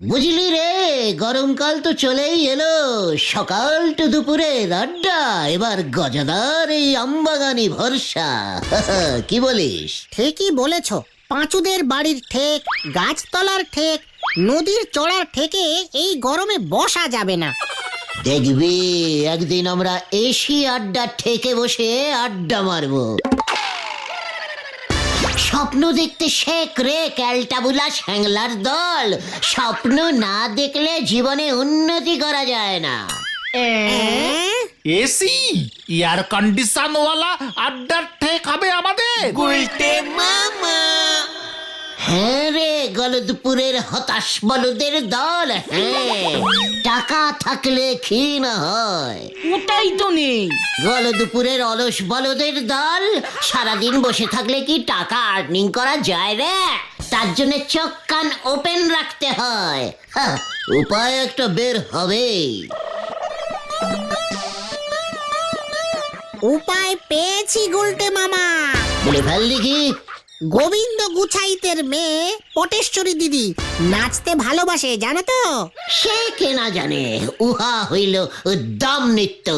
বুঝলি রে গরমকাল তো চলেই এলো। সকাল টু দুপুরের আড্ডা এবার গজাদার এই আমবাগানি ভরসা। কি বলিস? ঠিকই বলেছ। পাঁচুদের বাড়ির ঠেক গাছতলার ঠেক নদীর চড়ার ঠেকে এই গরমে বসা যাবে না। দেখবি একদিন আমরা এসি আড্ডা ঠেকে বসে আড্ডা মারবো। স্বপ্ন দেখতে শেখ রে ক্যালটাবুলা শ্যাংলার দল। স্বপ্ন না দেখলে জীবনে উন্নতি করা যায় না? এসি? এয়ার কন্ডিশন ওয়ালা আড্ডার ঠেক হবে আমাদের। রে গলদপুরের হতাশ বলদের দল হ্যাঁ। টাকা থাকলে কি না হয়। ওটাই তো নেই। গলদপুরের অলস বলদের দল সারাদিন বসে থাকলে কি টাকা আর্নিং করা যায় রে? তার জন্য চোখ কান ওপেন রাখতে হয়। হ্যাঁ, উপায় একটা বের হবেই। উপায় পেয়েছি গুলটে মামা। বলে ফেল দেখি গোবিন্দ গুছাইতের মেয়ে পটেশ্বরী দিদি নাচতে ভালোবাসে জানো তো? সে কে না জানে? উহা হইল উদ্দাম নৃত্য।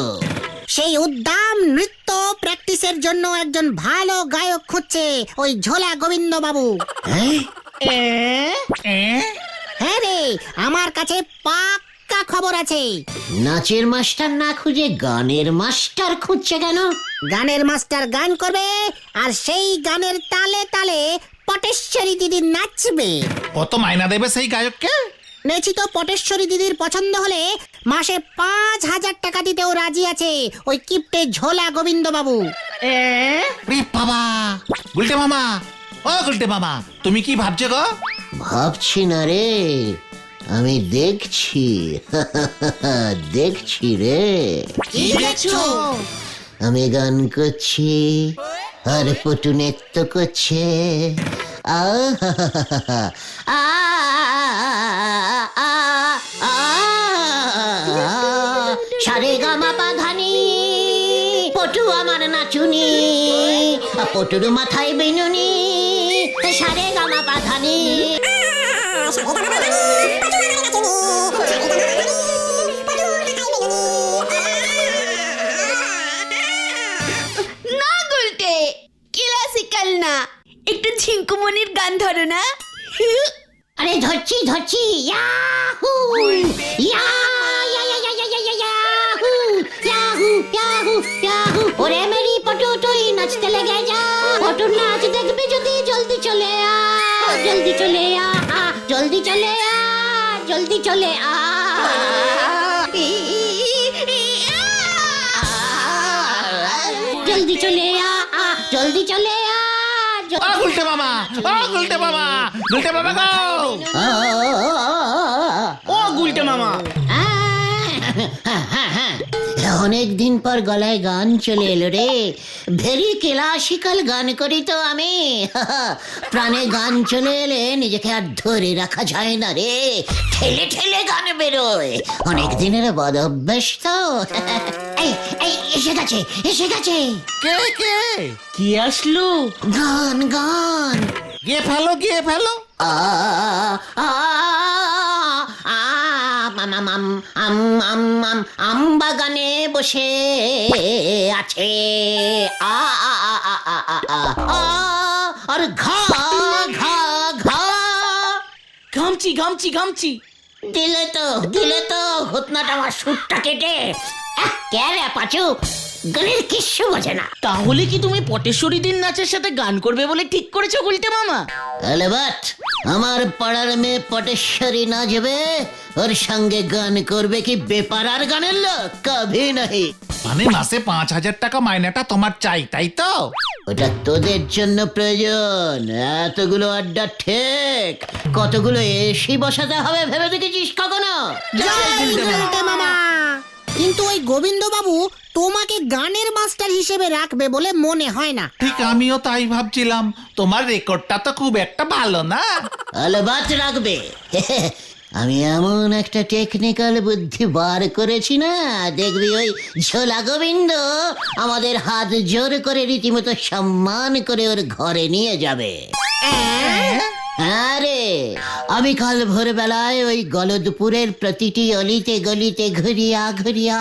সেই উদ্দাম নৃত্য প্র্যাকটিসের জন্য একজন ভালো গায়ক খুঁজছে ওই ঝোলা গোবিন্দ বাবু হ্যাঁ? হ্যাঁ রে আমার কাছে পাক্কা খবর আছে। নাচের মাস্টার না খুঁজে গানের মাস্টার খুঁজছে কেন? গানের মাস্টার গান করবে আর সেই গানের তালে তালে পটেশ্বরী দিদি নাচবে। কত মাইনা দেবে সেই গায়ককে? নেছি তো পটেশ্বরী দিদির পছন্দ হলে মাসে পাঁচ হাজার টাকা দিতেও রাজি আছে ওই কিপ্টে ঝোলা গোবিন্দ বাবু রে বাবা গুলটে মামা ও গুলটে মামা তুমি কি ভাবছ গো? ভাবছি না রে। আমি দেখছি। দেখছি রে। কি দেখছ? আমি গান করছি আর পটু নৃত্য করছে। আহা, আ, আ, আ, সারে গামা পাধানি পটু আমার নাচুনি পটুর মাথায় বেনুনি। সারে গামা পাধানি না না। একটু গান ধরো না। আরে ধরছি ধরছি। তুই নাচতে লেগে যা। যদি জলদি চলে জলদি চলে আ, জলদি চলে আ জলদি চলে আ। জলদি চলে আ জলদি চলে আ ও গুলটে মামা ও গুলটে মামা গুলটে মামা গো। ও গুলটে মামা। অনেক দিন পর গলায় গান চলে এলো রে। ভেরি ক্লাসিক্যাল গান করি তো আমি। প্রাণে গান চলে এলে নিজেকে আর ধরে রাখা যায় না রে। ঠেলে ঠেলে গান বেরোয়। অনেক দিনের বদ অভ্যেস তো। এই এই এসে গেছে এসে গেছে। কে কে? কি আসলো? গান গান। গিয়ে ফেলো গিয়ে ফেলো। আ আ আ আম আম আম আম বাগানে বসে আছে আ আ আ আ আ আ আর ঘা ঘা ঘা ঘামছি ঘামছি ঘামছি দিলে তো দিলে তো ঘটনাটা আমার সুরটা কেটে আহ, কে রে পাচু গানের কিচ্ছু বোঝে না তাহলে কি তুমি পটেশ্বরী দিন নাচের সাথে গান করবে বলে ঠিক করেছ গুলটে মামা তাহলে বাট আমার পাড়ার মেয়ে পটেশ্বরী নাচবে ওর সঙ্গে গান করবে কি বেপারার গানের লোক? কভি নাহি। মানে মাসে পাঁচ হাজার টাকা মাইনাটা তোমার চাই তাই তো? ওটা তোদের জন্য প্রয়োজন। এতগুলো আড্ডা ঠিক। কতগুলো এসি বসাতে হবে ভেবে দেখেছিস কখনো? জয় গুলটে মামা। কিন্তু ওই গোবিন্দবাবু তোমাকে গানের মাস্টার হিসেবে রাখবে বলে মনে হয় না। ঠিক আমিও তাই ভাবছিলাম। তোমার রেকর্ডটা তো খুব একটা ভালো না। আলবাত রাখবে। আমি এমন একটা টেকনিক্যাল বুদ্ধি বার করেছি না দেখবি ওই ঝোলা গোবিন্দ আমাদের হাত জোর করে রীতিমতো সম্মান করে ওর ঘরে নিয়ে যাবে। আরে আমি কাল ভোরবেলায় ওই গলদপুরের প্রতিটি অলিতে গলিতে ঘুরিয়া ঘুরিয়া,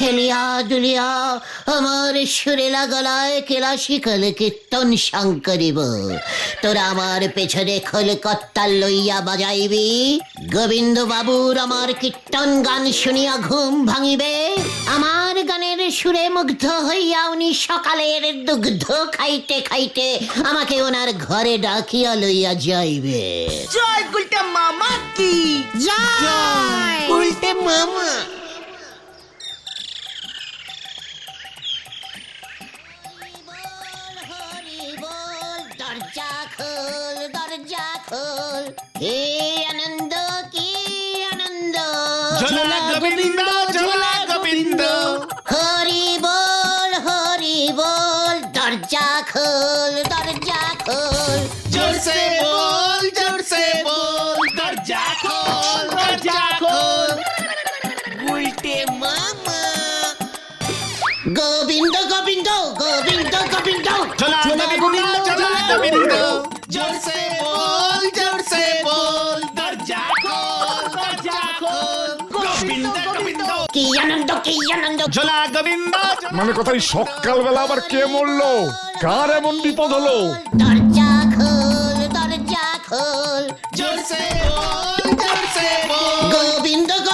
হেলিয়া দুলিয়া আমার সুরেলা গলায় কেলাসিকল কীর্তন সাং করিব। তোরা আমার পেছনে খোল কত্তা লইয়া বাজাইবি। গোবিন্দ বাবুর আমার কীর্তন গান শুনিয়া ঘুম ভাঙিবে। আমার গানের সুরে মুগ্ধ হইয়া উনি সকালের দুগ্ধ খাইতে খাইতে আমাকে ওনার ঘরে ডাকিয়া লইয়া যাইবে জয় গুলটে মামা কি? জয় গুলটে মামা। গোবিন্দ ঝোলা গোবিন্দ ঝোলা গোবিন্দ জোর সে বল জোর সে বল দরজা খোল দরজা খোল গোবিন্দ গোবিন্দ কি আনন্দ কি আনন্দ ঝোলা গোবিন্দ মানে কথাই সকালবেলা আবার কে মরলো কার এমন বিপদ হলো? দরজা খোল দরজা খোল। জোর সে বল জোর সে বল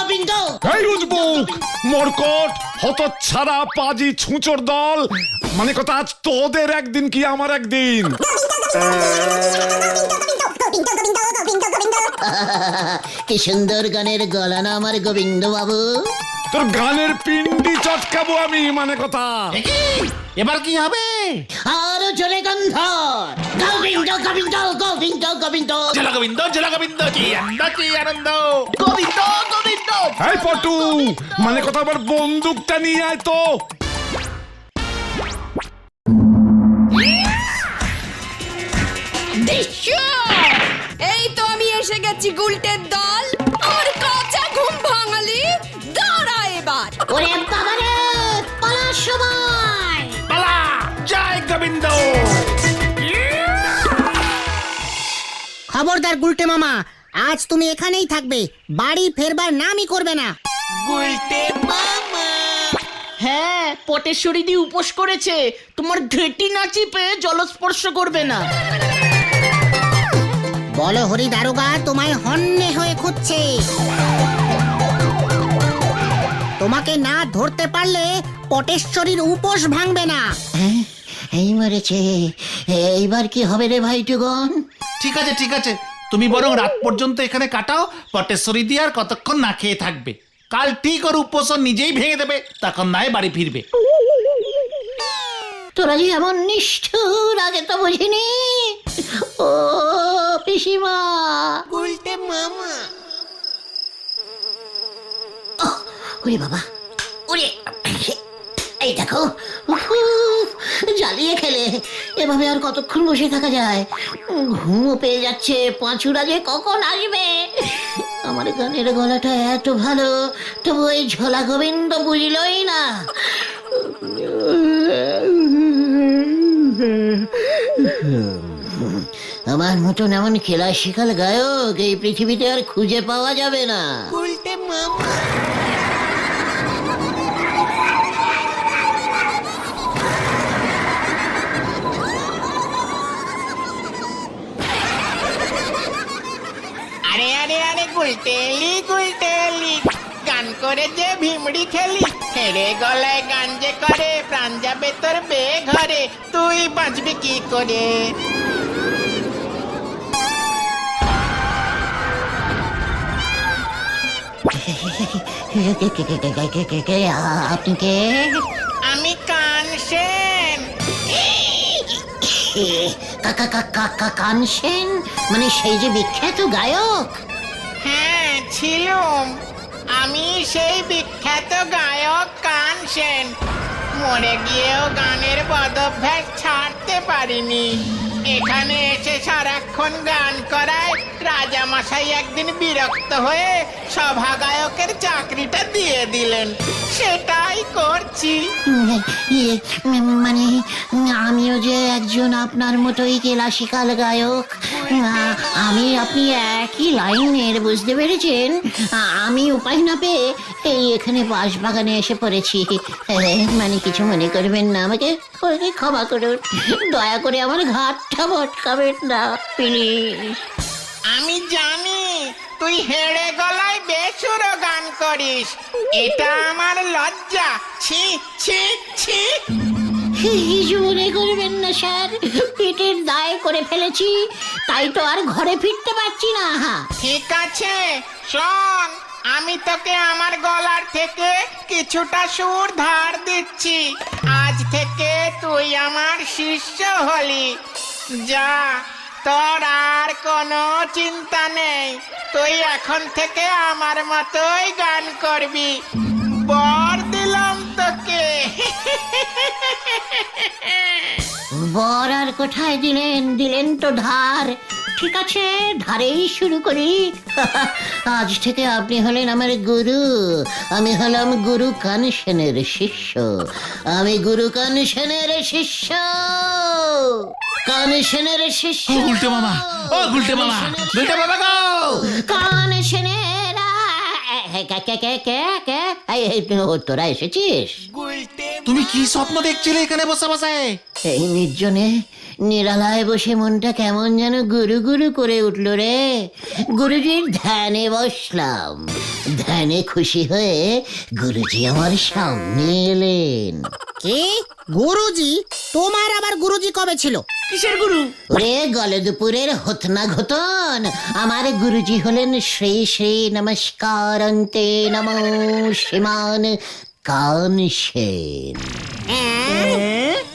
গোবিন্দ গোবিন্দ এই উজবুক মরকট হতচ্ছাড়া পাজি ছুঁচোর দল। মানে কথা আজ তোদের একদিন কি আমার একদিন? কি সুন্দর গানের গলা না আমার গোবিন্দ বাবু তোর গানের পিন্ডি চটকাবো আমি মানে কথা। এবার কি হবে? আর জোরে গন্ধ। গোবিন্দ গোবিন্দ গোবিন্দ গোবিন্দ। জোলা গোবিন্দ জোলা গোবিন্দ কি আনন্দ কি আনন্দ। গোবিন্দ গোবিন্দ এই পটু মানে কথা আবার বন্দুকটা নিয়ে আয় তো। এই তো আমি এসে গেছি গুলটের দল। আমার কাঁচা ঘুম ভাঙালি? দাঁড়া এবার। ওরে বাবারে পালার সময় পালা জয় গোবিন্দ। খবরদার গুলটে মামা আজ তুমি এখানেই থাকবে। বাড়ি ফেরবার নামই করবে না। গুলটে মামা। হ্যাঁ পটেশ্বরী দি উপোস করেছে। তোমার ঘেটি না চিপে জলস্পর্শ করবে না। বলো হরি দারোগা তোমায় হন্যে হয়ে খুঁজছে। তোমাকে না ধরতে পারলে পটেশ্বরীর উপোস ভাঙবে না। হ্যাঁ, এই মরেছে। এইবার কি হবে রে ভাইটুগন ঠিক আছে ঠিক আছে। তুমি বরং রাত পর্যন্ত এখানে কাটাও পটেশ্বরী দিয়ে আর কতক্ষণ না খেয়ে থাকবে। কাল ঠিক ওর উপোসন নিজেই ভেঙে দেবে তখন নয় বাড়ি ফিরবে। তোরা যে এমন নিষ্ঠুর আগে তো বুঝিনি। ও পিসিমা। গুলটে মামা। ওরে বাবা ওরে এই দেখো জ্বালিয়ে খেলে। এভাবে আর কতক্ষণ বসে থাকা যায়? ঘুমও পেয়ে যাচ্ছে, পাঁচুরা যে কখন আসবে? আমার গানের গলাটা এত ভালো, তবু ওই ঝোলা গোবিন্দ বুঝলই না। আমার মতন এমন খেলা শিখাল গায়ক এই পৃথিবীতে আর খুঁজে পাওয়া যাবে না। গুলটে মামা। আরে আরে আরে গুলটেলি গুলটেলি গান করে যে ভিমড়ি খেলি। হেরে গলায় গান যে করে প্রাণ যাবে তোর বে ঘরে তুই বাঁচবি কি করে? আপনি কে আমি কান সেন। কানসেন মানে সেই যে বিখ্যাত গায়ক। হ্যাঁ ছিলুম। আমি সেই বিখ্যাত গায়ক কান সেন। মরে গিয়েও গানের পদভ্যাস ছাড়তে পারিনি। এখানে এসে সারাক্ষণ গান করায় রাজামশাই একদিন বিরক্ত হয়ে সভা গায়কের চাকরিটা দিয়ে দিলেন। সেটাই করছি। ইয়ে, মানে আমিও যে একজন আপনার মতোই ক্লাসিক্যাল গায়ক আমি আপনি একই লাইনের বুঝতে পেরেছেন? আমি উপায় না পেয়ে এই এখানে বাঁশবাগানে এসে পড়েছি। মানে কিছু মনে করবেন না আমাকে আমাকে ক্ষমা করুন। দয়া করে আমার ঘাটটা ভটকাবেন না প্লিজ। আমি জানি তুই হেড়ে গলায় বেসুরো গান করিস। এটা আমার লজ্জা। ছি ছি ছি। কিছু মনে করবেন না স্যার। পেটের দায় করে ফেলেছি তাই তো আর ঘরে ফিরতে পারছি না ঠিক আছে শোন আমি তোকে আমার গলার থেকে কিছুটা সুর ধার দিচ্ছি। আজ থেকে তুই আমার শিষ্য হলি। যা তোর আর কোনো চিন্তা নেই। তুই এখন থেকে আমার মতোই গান করবি। বর দিলাম তোকে। বর আর কোথায় দিলেন? দিলেন তো ধার। ঠিক আছে, ধারেই শুরু করি। আজ থেকে আপনি হলেন আমার গুরু। আমি হলাম গুরু কানসেনের শিষ্য। আমি গুরু কানসেনের শিষ্য। কানসেনের শিষ্য। ও গুলটে মামা ও গুলটে মামা গুলটে মামা গো। কানেশনের কে কে কে কে কে তোরা এসেছিস? তুমি কি স্বপ্ন দেখছিলে এখানে বসে বসে? এই নির্জনে নিরালায় বসে মনটা কেমন যেন গুরু গুরু করে উঠল রে। গুরুজির ধ্যানে বসলাম। ধ্যানে খুশি হয়ে গুরুজি আমার সামনে এলেন। কে? গুরুজি? তোমার আবার গুরুজি কবে ছিল? কিসের গুরু? ওরে গলদপুরের হতনা ঘটন আমার গুরুজি হলেন শ্রী শ্রী নমস্কার অন্তে নম শ্রীমান কান সেন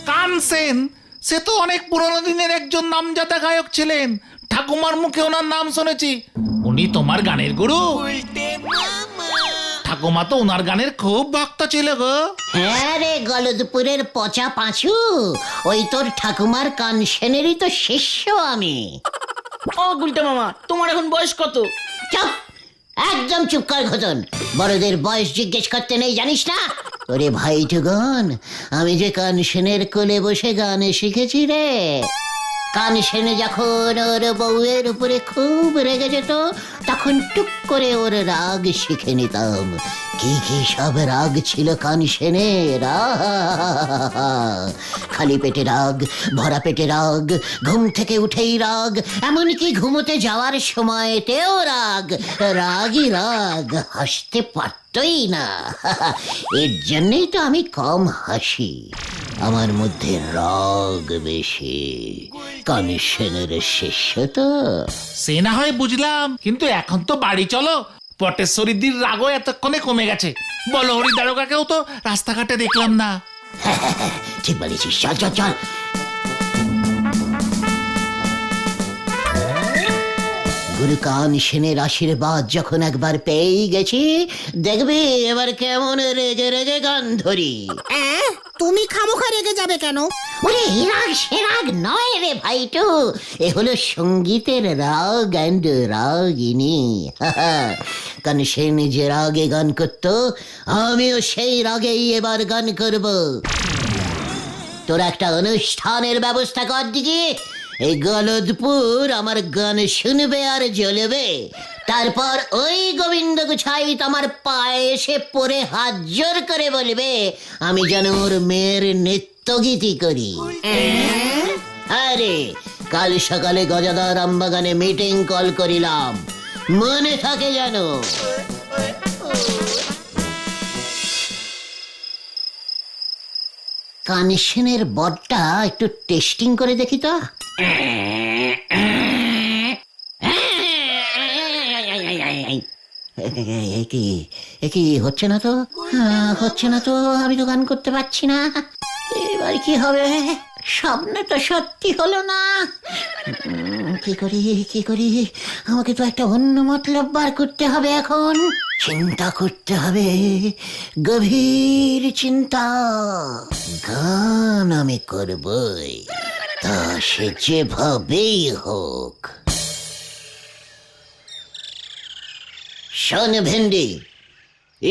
কানসেন? সে তো অনেক পুরনো দিনের একজন নামজাদা গায়ক ছিলেন। ঠাকুমার মুখে ওনার নাম শুনেছি। উনি তোমার গানের গুরু। ঠাকুমা তো ওনার গানের খুব ভক্ত ছিল গো। হ্যাঁ রে গলদপুরের পচা পাঁচু। ওই তোর ঠাকুমার কানসেনেরই তো শিষ্য আমি। ও গুলটে মামা তোমার এখন বয়স কত? চুপ! একদম চুপ কর ঘটন বড়দের বয়স জিজ্ঞেস করতে নেই, জানিস না? ওরে ভাই টুগন আমি যে কানসেনের কোলে বসে গানে শিখেছি রে। কানসেনে যখন ওর বউয়ের উপরে খুব রেগে যেত, তখন টুক করে ওর রাগ শিখে নিতাম। কি কি সব রাগ ছিল কানসেনের আহা! খালি পেটে রাগ, ভরা পেটে রাগ, ঘুম থেকে উঠেই রাগ, এমনকি ঘুমোতে যাওয়ার সময়তেও রাগ। রাগই রাগ, হাসতে পারতই না। এর জন্যই তো আমি কম হাসি। আমার মধ্যে রাগ বেশি। কানেকশনের শিষ্য তো। সে না হয় বুঝলাম কিন্তু এখন তো বাড়ি চলো। পটেশ্বরীদির রাগও এতক্ষণে কমে গেছে। বলো হরি তো রাস্তাঘাটে দেখলাম না। ঠিক বলেছিস। চল চল চল। গুরু কান সেনের আশীর্বাদ যখন একবার পেয়েই গেছি দেখবি এবার কেমন রেগে রেগে গান ধরি। অ্যাঁ, তুমি খামোখা রেগে যাবে কেন? ওরে এই রাগ সে রাগ নয় রে ভাইটু। এ হলো সঙ্গীতের রাগ অ্যান্ড রাগিনী। কারণ সে নিজে রাগে গান করতো আমিও সেই রাগেই এবার গান করব। তোর একটা অনুষ্ঠানের ব্যবস্থা কর দিকে এই গলদপুর আমার গান শুনবে আর জ্বলবে। তারপর ওই গোবিন্দ গুছাই আমার পায়ে এসে পড়ে হাত জোর করে বলবে, আমি যেন ওর মেয়ের নৃত্য গীতি করি। আরে, কাল সকালে গজাদার আমবাগানে মিটিং কল করিলাম। মনে থাকে যেন। কানেকশনের বডটা একটু টেস্টিং করে দেখি তো। কি হচ্ছে না তো? আহ, হচ্ছে না তো আমি গান করতে পারছি না। এবার কি হবে? স্বপ্ন তো সত্যি হলো না। কি করি কি করি? আমাকে তো একটা অন্য মতলব বার করতে হবে এখন। চিন্তা করতে হবে, গভীর চিন্তা। গান আমি করবই, তা সে যেভাবেই হোক। শোন ভেন্ডি,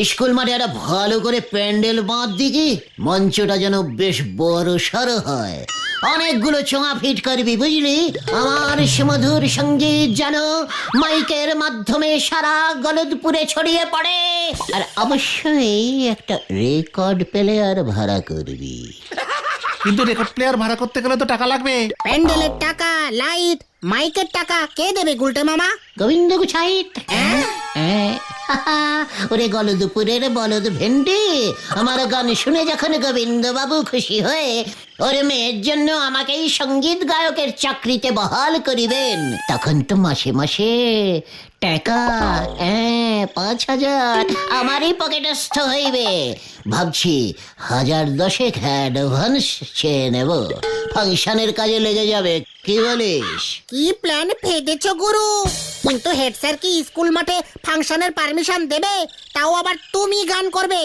স্কুল মাঠে একটা ভালো করে প্যান্ডেল বাঁধ দিকি মঞ্চটা যেন বেশ বড় সড়ো হয়। অনেকগুলো চোঙা ফিট করবি বুঝলি? আমার সুমধুর সংগীত যেন মাইকের মাধ্যমে সারা গলদপুরে ছড়িয়ে পড়ে। আর অবশ্যই একটা রেকর্ড প্লেয়ার ভাড়া করবি। কিন্তু রেকর্ড প্লেয়ার ভাড়া করতে গেলে তো টাকা লাগবে। প্যান্ডেলের টাকা লাইট মাইকের টাকা কে দেবে গুলটে মামা? গোবিন্দ গুছাইত ওরে গলদপুরের বলদ ভেন্ডি, আমার গান শুনে যখন গোবিন্দ বাবু খুশি হয়ে ওরে মেয়ের জন্য আমাকেই সংগীত গায়কের চাকরিতে বহাল করিবেন, তখন তো মাসে মাসে টাকা পাঁচ হাজার আমারই পকেটস্থ হইবে। ভাবছি হাজার দশেক অ্যাডভান্স চেয়ে নেব, ফাংশনের কাজে লেগে যাবে কি বলিস? কি প্ল্যান ফেটেছ গুরু? কিন্তু হেড স্যার কি স্কুল মাঠে ফাংশনের পারমিশন দেবে? তাও আবার তুমি গান করবে।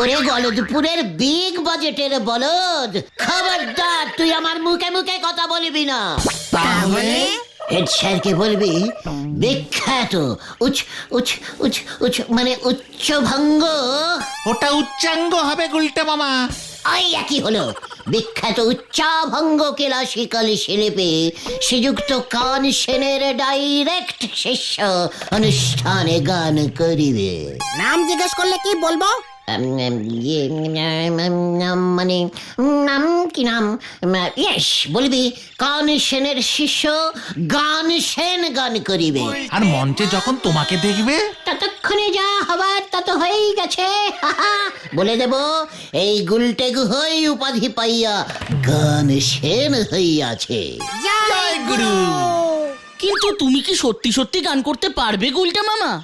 ওরে গলদপুরের বিগ বাজেটের বলদ খবরদার তুই আমার মুখে মুখে কথা বলবি না। তাহলে? হেড স্যারকে বলবি বিখ্যাত উচ উচ উচ উচ মানে উচ্চ ভঙ্গ ওটা উচ্চাঙ্গ হবে গুলটে মামা। ওই একই হলো। বিখ্যাত উচ্চাভঙ্গ ক্লাসিক্যাল শিল্পী শ্রীযুক্ত কান সেনের ডাইরেক্ট শিষ্য অনুষ্ঠানে গান করিবে। নাম জিজ্ঞেস করলে কি বলব? ইয়ে, মানে নাম কি নাম ইয়েস বলবি কান সেনের শিষ্য গান সেন গান করিবে আর মঞ্চে যখন তোমাকে দেখবে? ততক্ষণে যা হবার তত হয়েই গেছে। বলে দেব এই গুলটে গুহই উপাধি পাইয়া গান সেন হইয়াছে। জয় গুরু। কিন্তু তুমি কি সত্যি সত্যি গান করতে পারবে গুলটা মামা?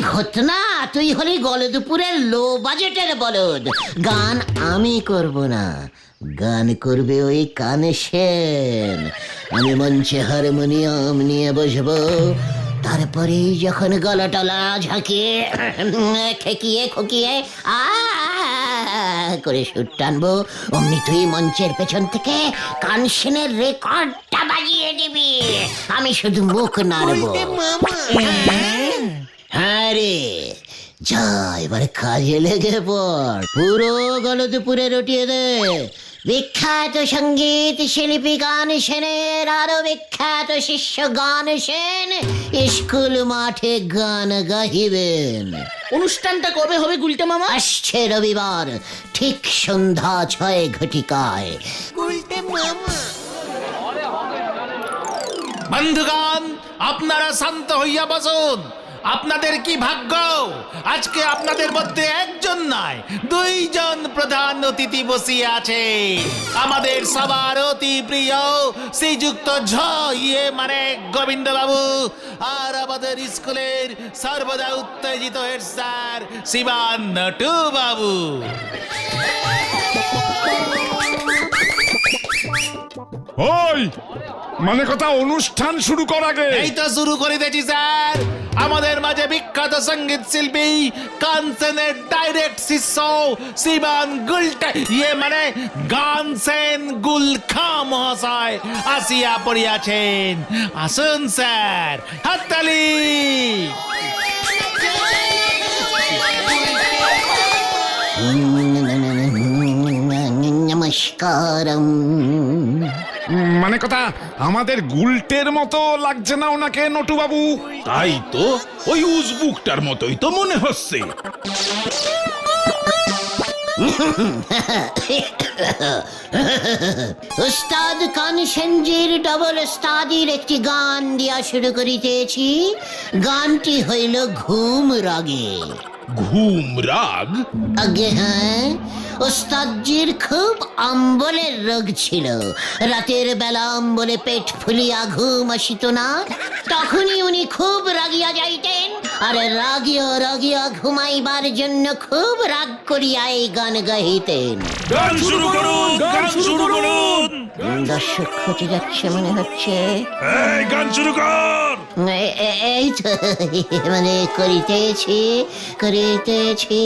ঘটনা, তুই হলি লো বাজেটের বলদ। গান আমি করব না। গান করবে ওই কানে সেন। আমি মঞ্চে হারমোনিয়াম নিয়ে বসবো। তারপরে যখন গলা টলা ঝাঁকিয়ে, খেকিয়ে, খুকিয়ে, আ করে সুর টানবো অমনি তুই মঞ্চের পেছন থেকে কানসেনের রেকর্ডটা বাজিয়ে দিবি। আমি শুধু মুখ নাড়বো। হ্যাঁ রে। যা এবার কাজে লেগে পড়। পুরো গলদপুরে রটিয়ে দে। বিখ্যাত সংগীত শিল্পী গান সেনের আরও বিখ্যাত শিষ্য গান সেন স্কুল মাঠে গান গাহিবেন। অনুষ্ঠানটা কবে হবে গুলটা মামা? আসছে রবিবার ঠিক সন্ধ্যা ছয় ঘটিকায়। বন্ধুগণ আপনারা শান্ত হইয়া বসুন। আপনাদের কি ভাগ্য? আজকে আপনাদের মধ্যে একজন নয় দুইজন প্রধান অতিথি বসিয়ে আছে। আমাদের সবার অতি প্রিয় শ্রীযুক্ত ঝ ইয়ে মানে গোবিন্দ বাবু আর আমাদের স্কুলের সর্বদা উত্তেজিত হেড স্যার শিবান নটু বাবু ওই মানে কথা অনুষ্ঠান শুরু কর আগে। এই তো শুরু করে দিয়েছি স্যার। আমাদের মাঝে বিখ্যাত সংগীত শিল্পী কানসেনের ডাইরেক্ট শিষ্য শিবান গুলটা। ইয়ে মানে গানসেন গুলখা মহাশয়। আসিয়া পড়িয়াছেন। আসুন স্যার, হাততালি। নমস্কারম। মানে কথা আমাদের গুলটের মতো লাগছে না ওনাকে নটুবাবু। তাই তো ওই উজবুকটার মতোই তো মনে হচ্ছে। উস্তাদ কানসেনজির ডবল উস্তাদির একটি গান দিয়া শুরু করিতেছি। গানটি হইল ঘুম রাগে। ঘুম রাগ? আগে হ্যাঁ ওস্তাদজির খুব অম্বলের রোগ ছিল রাতের বেলা অম্বলে পেট ফুলিয়া ঘুম আসিত না তখনই উনি খুব রাগিয়া যাইতেন আর রাগিয়া রাগিয়া ঘুমাইবার জন্য খুব রাগ করিয়া এই গান গাইতেন গান শুরু করুন গান শুরু করুন দর্শক খোঁজে যাচ্ছে মনে হচ্ছে এই গান শুরু কর এই তো মানে করিতেছি করিতেছি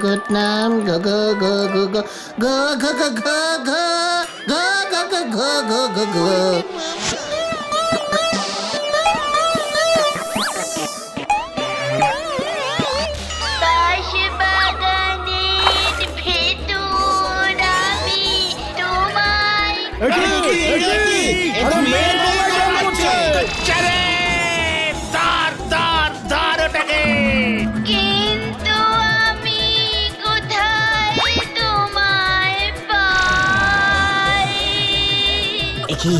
গুড নাম গো গো গো গো গো গো গো গো গো গো গো গো গো গো গো গো গো বাঁশবাগানের ভেতর আমি তোমায় চারে কি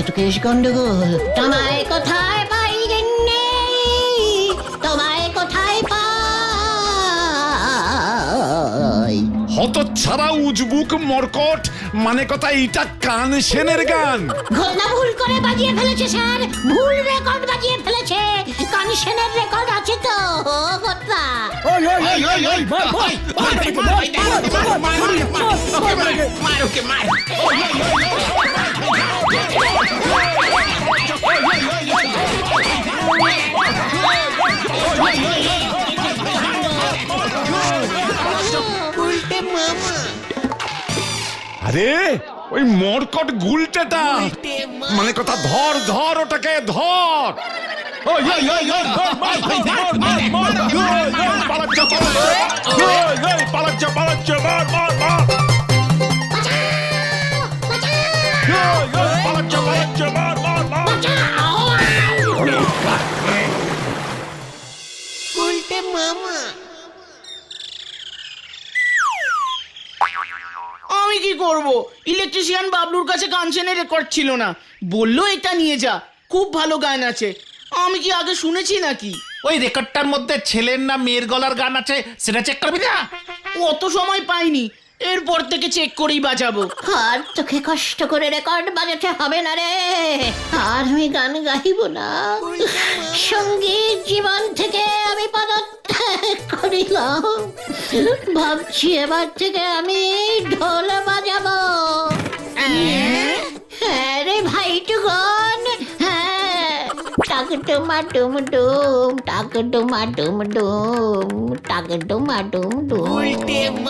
এত কেস গন্ডগোল তোমায় কোথায় পাই গেন্নে তোমায় কোথায় পাই হত ছাড়া উজবুক মরকট মানে কথা এটা কান সেনের গান ঘটনা ভুল করে বাজিয়ে ফেলেছে স্যার ভুল রেকর্ড বাজিয়ে ফেলেছে কান সেনের রেকর্ড আছে তো ঘটনা ওই মানে ওটাকে ধর ওই, ওই, আরে ওই মরকট গুলটেটা মানে কথা ধর ধর ওটাকে ধর পালাচ্ছ পালাচ্ছ পালাচ্ছ পালাচ্ছ মার মার মার আমি কি করব? ইলেকট্রিশিয়ান বাবলুর কাছে কাঞ্চনের রেকর্ড ছিল না। বলল এটা নিয়ে যা। খুব ভালো গান আছে। আমি কি আগে শুনেছি নাকি? ওই রেকর্ডটার মধ্যে ছেলের না মেয়ের গলার গান আছে। সেটা চেক করবি না? অত সময় পাইনি। এরপর থেকে চেক করেই বাজাবো আর তোকে কষ্ট করে রেকর্ড বাজাতে হবে না রে। আর আমি গান গাইব না। সংগীত জীবন থেকে আমি পদত্যাগ করিলাম। ভাবছি এবার থেকে আমি ঢোল বাজাবো। হ্যাঁ রে ভাই টুকন হ্যাঁ। টাক টুমা টুম টুম টাক টুমা টুম টুম টাক টুমা টুম। টুম